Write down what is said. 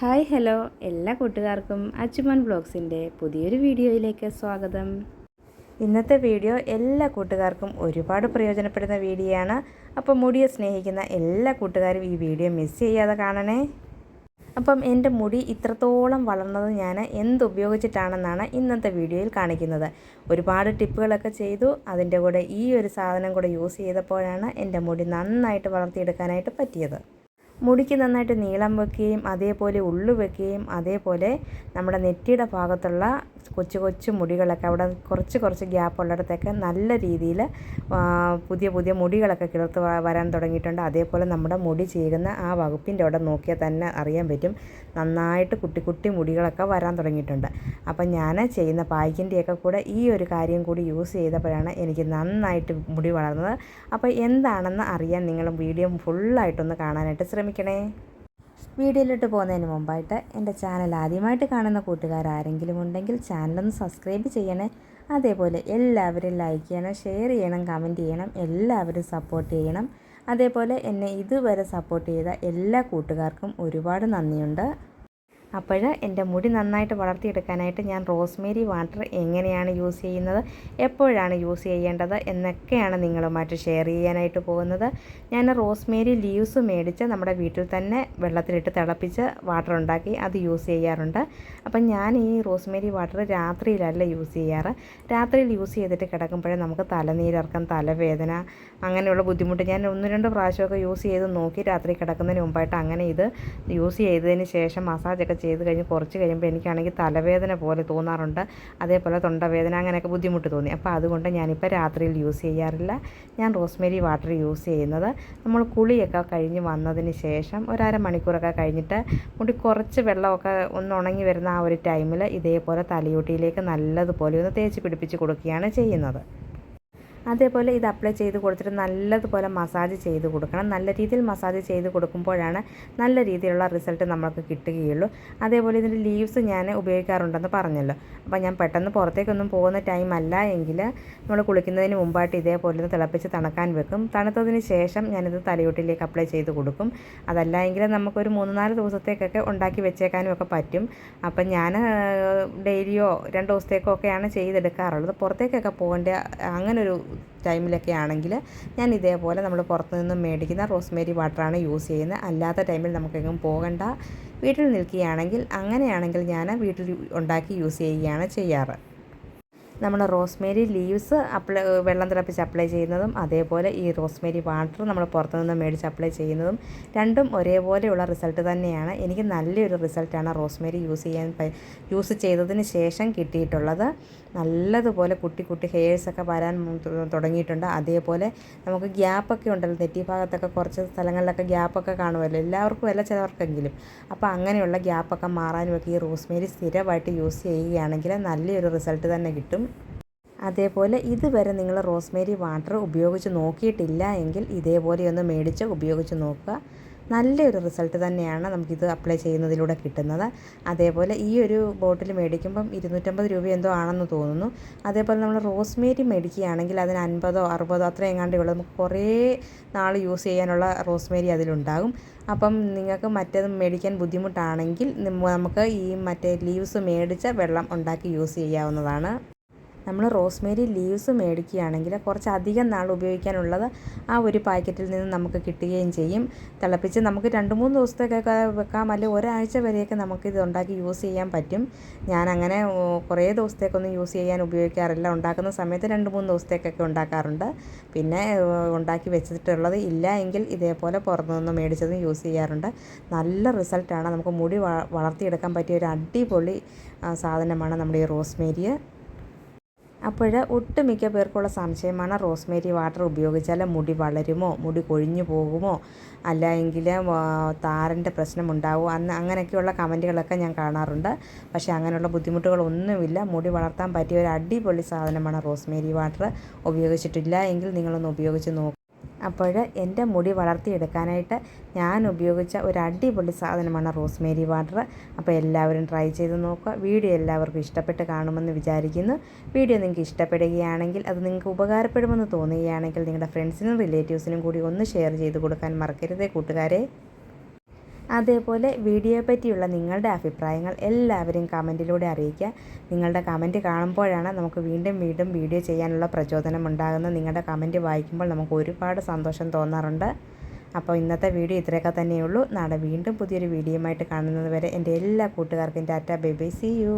Hi hello. എല്ലാ കൂട്ടുകാർക്കും അച്ചുമൻ ബ്ലോഗ്സിന്റെ പുതിയൊരു വീഡിയോയിലേക്ക് സ്വാഗതം. ഇന്നത്തെ വീഡിയോ എല്ലാ കൂട്ടുകാർക്കും ഒരുപാട് പ്രയോജനപ്പെടുന്ന വീഡിയോ ആണ് അപ്പോൾ മുടിയെ സ്നേഹിക്കുന്ന എല്ലാ കൂട്ടുകാരും ഈ വീഡിയോ മിസ് ചെയ്യാതെ കാണണേ. അപ്പം എന്റെ മുടി ഇത്രത്തോളം വളർന്നത് ഞാൻ എന്തുപയോഗിച്ചിട്ടാണെന്നാണ് ഇന്നത്തെ വീഡിയോയിൽ കാണിക്കുന്നത്. ഒരുപാട് ടിപ്പുകളൊക്കെ ചെയ്തു. അതിന്റെ കൂടെ ഈ ഒരു സാധനം കൂടെ യൂസ് ചെയ്തപ്പോഴാണ് എന്റെ മുടി നന്നായിട്ട് വളർത്തിയെടുക്കാനായിട്ട് പറ്റിയത്. മുടിക്ക് നന്നായിട്ട് നീളം വെക്കുകയും അതേപോലെ ഉള്ളു വെക്കുകയും അതേപോലെ നമ്മുടെ നെറ്റിയുടെ ഭാഗത്തുള്ള കൊച്ചു കൊച്ചു മുടികളൊക്കെ അവിടെ കുറച്ച് കുറച്ച് ഗ്യാപ്പ് ഉള്ളിടത്തൊക്കെ നല്ല രീതിയിൽ പുതിയ പുതിയ മുടികളൊക്കെ കിളർത്ത് വരാൻ തുടങ്ങിയിട്ടുണ്ട്. അതേപോലെ നമ്മുടെ മുടി ചെയ്യുന്ന ആ വകുപ്പിന്റെ അവിടെ നോക്കിയാൽ തന്നെ അറിയാൻ പറ്റും. നന്നായിട്ട് കുട്ടി കുട്ടി മുടികളൊക്കെ വരാൻ തുടങ്ങിയിട്ടുണ്ട്. അപ്പം ഞാൻ ചെയ്യുന്ന പായ്ക്കിന്റെയൊക്കെ കൂടെ ഈ ഒരു കാര്യം കൂടി യൂസ് ചെയ്തപ്പോഴാണ് എനിക്ക് നന്നായിട്ട് മുടി വളർന്നത്. അപ്പോൾ എന്താണെന്ന് അറിയാൻ നിങ്ങൾ വീഡിയോ ഫുള്ളായിട്ടൊന്ന് കാണാനായിട്ട് ശ്രമിക്കണേ. വീഡിയോയിലോട്ട് പോകുന്നതിന് മുമ്പായിട്ട് എന്റെ ചാനൽ ആദ്യമായിട്ട് കാണുന്ന കൂട്ടുകാർ ആരെങ്കിലും ഉണ്ടെങ്കിൽ ചാനലൊന്ന് സബ്സ്ക്രൈബ് ചെയ്യണേ. അതേപോലെ എല്ലാവരും ലൈക്ക് ചെയ്യണം ഷെയർ ചെയ്യണം കമന്റ് ചെയ്യണം എല്ലാവരും സപ്പോർട്ട് ചെയ്യണം. അതേപോലെ എന്നെ ഇതുവരെ സപ്പോർട്ട് ചെയ്ത എല്ലാ കൂട്ടുകാർക്കും ഒരുപാട് നന്ദിയുണ്ട്. അപ്പോൾ എന്റെ മുടി നന്നായിട്ട് വളർത്തിയെടുക്കാനായിട്ട് ഞാൻ റോസ്മേരി വാട്ടർ എങ്ങനെയാണ് യൂസ് ചെയ്യുന്നത് എപ്പോഴാണ് യൂസ് ചെയ്യേണ്ടത് എന്നൊക്കെയാണ് നിങ്ങളുമായിട്ട് ഷെയർ ചെയ്യാനായിട്ട് പോകുന്നത്. ഞാൻ റോസ്മേരി ലീവ്സ് മേടിച്ച് നമ്മുടെ വീട്ടിൽ തന്നെ വെള്ളത്തിലിട്ട് തിളപ്പിച്ച് വാട്ടർ ഉണ്ടാക്കി അത് യൂസ് ചെയ്യാറുണ്ട്. അപ്പം ഞാൻ ഈ റോസ്മേരി വാട്ടർ രാത്രിയിലല്ല യൂസ് ചെയ്യാറ്. രാത്രിയിൽ യൂസ് ചെയ്തിട്ട് കിടക്കുമ്പോഴേ നമുക്ക് തലനീരർക്കം തലവേദന അങ്ങനെയുള്ള ബുദ്ധിമുട്ട് ഞാൻ ഒന്ന് രണ്ട് പ്രാവശ്യമൊക്കെ യൂസ് ചെയ്ത് നോക്കി രാത്രി കിടക്കുന്നതിന് മുമ്പായിട്ട് അങ്ങനെ ഇത് യൂസ് ചെയ്തതിന് ശേഷം മസാജൊക്കെ ചെയ്ത് കഴിഞ്ഞ് കുറച്ച് കഴിയുമ്പോൾ എനിക്കാണെങ്കിൽ തലവേദന പോലെ തോന്നാറുണ്ട്. അതേപോലെ തൊണ്ടവേദന അങ്ങനെയൊക്കെ ബുദ്ധിമുട്ട് തോന്നി. അപ്പോൾ അതുകൊണ്ട് ഞാനിപ്പോൾ രാത്രിയിൽ യൂസ് ചെയ്യാറില്ല. ഞാൻ റോസ്മേരി വാട്ടർ യൂസ് ചെയ്യുന്നത്. നമ്മൾ കുളിയൊക്കെ കഴിഞ്ഞ് വന്നതിന് ശേഷം ഒരര മണിക്കൂറൊക്കെ കഴിഞ്ഞിട്ട് മുടി കുറച്ച് വെള്ളമൊക്കെ ഒന്ന് ഉണങ്ങി വരുന്ന ആ ഒരു ടൈമിൽ ഇതേപോലെ തലയോട്ടിയിലേക്ക് നല്ലതുപോലെ ഒന്ന് തേച്ച് പിടിപ്പിച്ച് കൊടുക്കുകയാണ് ചെയ്യുന്നത്. അതേപോലെ ഇത് അപ്ലൈ ചെയ്ത് കൊടുത്തിട്ട് നല്ലതുപോലെ മസാജ് ചെയ്ത് കൊടുക്കണം. നല്ല രീതിയിൽ മസാജ് ചെയ്ത് കൊടുക്കുമ്പോഴാണ് നല്ല രീതിയിലുള്ള റിസൾട്ട് നമുക്ക് കിട്ടുകയുള്ളൂ. അതേപോലെ ഇതിന്റെ ലീവ്സ് ഞാൻ ഉപയോഗിക്കാറുണ്ടെന്ന് പറഞ്ഞല്ലോ. അപ്പോൾ ഞാൻ പെട്ടെന്ന് പുറത്തേക്കൊന്നും പോകുന്ന ടൈം അല്ല എങ്കിൽ നമ്മൾ കുളിക്കുന്നതിന് മുമ്പായിട്ട് ഇതേപോലെ ഒന്ന് തിളപ്പിച്ച് തണക്കാൻ വെക്കും. തണുത്തതിന് ശേഷം ഞാനിത് തലയോട്ടിലേക്ക് അപ്ലൈ ചെയ്ത് കൊടുക്കും. അതല്ല എങ്കിൽ നമുക്കൊരു മൂന്ന് നാല് ദിവസത്തേക്കൊക്കെ ഉണ്ടാക്കി വെച്ചേക്കാനും ഒക്കെ പറ്റും. അപ്പം ഞാൻ ഡെയിലിയോ രണ്ട് ദിവസത്തേക്കോ ഒക്കെയാണ് ചെയ്തെടുക്കാറുള്ളത്. പുറത്തേക്കൊക്കെ പോകേണ്ട അങ്ങനൊരു ടൈമിലൊക്കെ ആണെങ്കിൽ ഞാൻ ഇതേപോലെ നമ്മൾ പുറത്തു നിന്നും മേടിക്കുന്ന റോസ്മേരി വാട്ടറാണ് യൂസ് ചെയ്യുന്നത്. അല്ലാത്ത ടൈമിൽ നമുക്കെങ്ങും പോകണ്ട. വീട്ടിൽ നിൽക്കുകയാണെങ്കിൽ അങ്ങനെയാണെങ്കിൽ ഞാൻ വീട്ടിൽ ഉണ്ടാക്കി യൂസ് ചെയ്യുകയാണ് ചെയ്യാറ്. നമ്മൾ റോസ്മേരി ലീവ്സ് അപ്ലൈ വെള്ളം തിളപ്പിച്ച് അപ്ലൈ ചെയ്യുന്നതും അതേപോലെ ഈ റോസ്മേരി വാട്ടർ നമ്മൾ പുറത്തുനിന്ന് മേടിച്ച് അപ്ലൈ ചെയ്യുന്നതും രണ്ടും ഒരേപോലെയുള്ള റിസൾട്ട് തന്നെയാണ്. എനിക്ക് നല്ലൊരു റിസൾട്ടാണ് റോസ്മേരി യൂസ് ചെയ്യാൻ യൂസ് ചെയ്തതിന് ശേഷം കിട്ടിയിട്ടുള്ളത്. നല്ലതുപോലെ കുട്ടി കുട്ടി ഹെയർസൊക്കെ വരാൻ തുടങ്ങിയിട്ടുണ്ട്. അതേപോലെ നമുക്ക് ഗ്യാപ്പൊക്കെ ഉണ്ടല്ലോ നെറ്റി ഭാഗത്തൊക്കെ കുറച്ച് സ്ഥലങ്ങളിലൊക്കെ ഗ്യാപ്പൊക്കെ കാണുമല്ലോ എല്ലാവർക്കും അല്ല ചിലവർക്കെങ്കിലും. അപ്പോൾ അങ്ങനെയുള്ള ഗ്യാപ്പൊക്കെ മാറാനുമൊക്കെ ഈ റോസ്മേരി സ്ഥിരമായിട്ട് യൂസ് ചെയ്യുകയാണെങ്കിൽ നല്ലൊരു റിസൾട്ട് തന്നെ കിട്ടും. അതേപോലെ ഇതുവരെ നിങ്ങൾ റോസ്മേരി വാട്ടർ ഉപയോഗിച്ച് നോക്കിയിട്ടില്ല എങ്കിൽ ഇതേപോലെ ഒന്ന് മേടിച്ച് ഉപയോഗിച്ച് നോക്കുക. നല്ലൊരു റിസൾട്ട് തന്നെയാണ് നമുക്കിത് അപ്ലൈ ചെയ്യുന്നതിലൂടെ കിട്ടുന്നത്. അതേപോലെ ഈ ഒരു ബോട്ടിൽ മേടിക്കുമ്പം ഇരുന്നൂറ്റമ്പത് രൂപ എന്തോ ആണെന്ന് തോന്നുന്നു. അതേപോലെ നമ്മൾ റോസ്മേരി മേടിക്കുകയാണെങ്കിൽ അതിന് അൻപതോ അറുപതോ അത്രയും എങ്ങാണ്ടുള്ളത് നമുക്ക് കുറേ നാൾ യൂസ് ചെയ്യാനുള്ള റോസ്മേരി അതിലുണ്ടാകും. അപ്പം നിങ്ങൾക്ക് മറ്റേത് മേടിക്കാൻ ബുദ്ധിമുട്ടാണെങ്കിൽ നമുക്ക് ഈ മറ്റേ ലീവ്സ് മേടിച്ച വെള്ളം ഉണ്ടാക്കി യൂസ് ചെയ്യാവുന്നതാണ്. നമ്മൾ റോസ്മേരി ലീവ്സ് മേടിക്കുകയാണെങ്കിൽ കുറച്ച് അധികം നാൾ ഉപയോഗിക്കാനുള്ളത് ആ ഒരു പാക്കറ്റിൽ നിന്ന് നമുക്ക് കിട്ടുകയും ചെയ്യും. തിളപ്പിച്ച് നമുക്ക് രണ്ട് മൂന്ന് ദിവസത്തേക്കൊക്കെ വെക്കാം. അല്ലെങ്കിൽ ഒരാഴ്ച വരെയൊക്കെ നമുക്ക് ഇത് ഉണ്ടാക്കി യൂസ് ചെയ്യാൻ പറ്റും. ഞാൻ അങ്ങനെ കുറേ ദിവസത്തേക്കൊന്നും യൂസ് ചെയ്യാൻ ഉപയോഗിക്കാറില്ല. ഉണ്ടാക്കുന്ന സമയത്ത് രണ്ട് മൂന്ന് ദിവസത്തേക്കൊക്കെ ഉണ്ടാക്കാറുണ്ട്. പിന്നെ ഉണ്ടാക്കി വെച്ചിട്ടുള്ളത് ഇല്ല എങ്കിൽ ഇതേപോലെ പുറത്തുനിന്ന് മേടിച്ചതും യൂസ് ചെയ്യാറുണ്ട്. നല്ല റിസൾട്ടാണ്. നമുക്ക് മുടി വളർത്തിയെടുക്കാൻ പറ്റിയ ഒരു അടിപൊളി സാധനമാണ് നമ്മുടെ ഈ റോസ്മേരിയ. അപ്പോൾ ഒട്ടുമിക്ക പേർക്കുള്ള സംശയമാണ് റോസ്മേരി വാട്ടർ ഉപയോഗിച്ചാൽ മുടി വളരുമോ? മുടി കൊഴിഞ്ഞു പോകുമോ? അല്ല എങ്കിൽ താരന്റെ പ്രശ്നമുണ്ടാവുമോ അന്ന് അങ്ങനെയൊക്കെയുള്ള കമന്റുകളൊക്കെ ഞാൻ കാണാറുണ്ട്. പക്ഷേ അങ്ങനെയുള്ള ബുദ്ധിമുട്ടുകളൊന്നുമില്ല. മുടി വളർത്താൻ പറ്റിയ ഒരു അടിപൊളി സാധനമാണ് റോസ്മേരി വാട്ടർ. ഉപയോഗിച്ചിട്ടില്ല എങ്കിൽ നിങ്ങളൊന്ന് ഉപയോഗിച്ച് നോക്കുക അപ്പോൾ എന്റെ മുടി വളർത്തിയെടുക്കാനായിട്ട് ഞാൻ ഉപയോഗിച്ച ഒരു അടിപൊളി സാധനമാണ് റോസ്മേരി വാട്ടർ അപ്പോൾ എല്ലാവരും ട്രൈ ചെയ്ത് നോക്കുക. വീഡിയോ എല്ലാവർക്കും ഇഷ്ടപ്പെട്ട് കാണുമെന്ന് വിചാരിക്കുന്നു. വീഡിയോ നിങ്ങൾക്ക് ഇഷ്ടപ്പെടുകയാണെങ്കിൽ അത് നിങ്ങൾക്ക് ഉപകാരപ്പെടുമെന്ന് തോന്നുകയാണെങ്കിൽ നിങ്ങളുടെ ഫ്രണ്ട്സിനും റിലേറ്റീവ്സിനും കൂടി ഒന്ന് ഷെയർ ചെയ്ത് കൊടുക്കാൻ മറക്കരുതേ കൂട്ടുകാരെ. അതേപോലെ വീഡിയോയെ പറ്റിയുള്ള നിങ്ങളുടെ അഭിപ്രായങ്ങൾ എല്ലാവരും കമന്റിലൂടെ അറിയിക്കുക. നിങ്ങളുടെ കമന്റ് കാണുമ്പോഴാണ് നമുക്ക് വീണ്ടും വീണ്ടും വീഡിയോ ചെയ്യാനുള്ള പ്രചോദനം ഉണ്ടാകുന്നത്. നിങ്ങളുടെ കമന്റ് വായിക്കുമ്പോൾ നമുക്ക് ഒരുപാട് സന്തോഷം തോന്നാറുണ്ട്. അപ്പോൾ ഇന്നത്തെ വീഡിയോ ഇത്രയൊക്കെ തന്നെയുള്ളൂ. നാളെ വീണ്ടും പുതിയൊരു വീഡിയോയുമായിട്ട് കാണുന്നത് വരെ എന്റെ എല്ലാ കൂട്ടുകാർക്കും tata bye bye. See you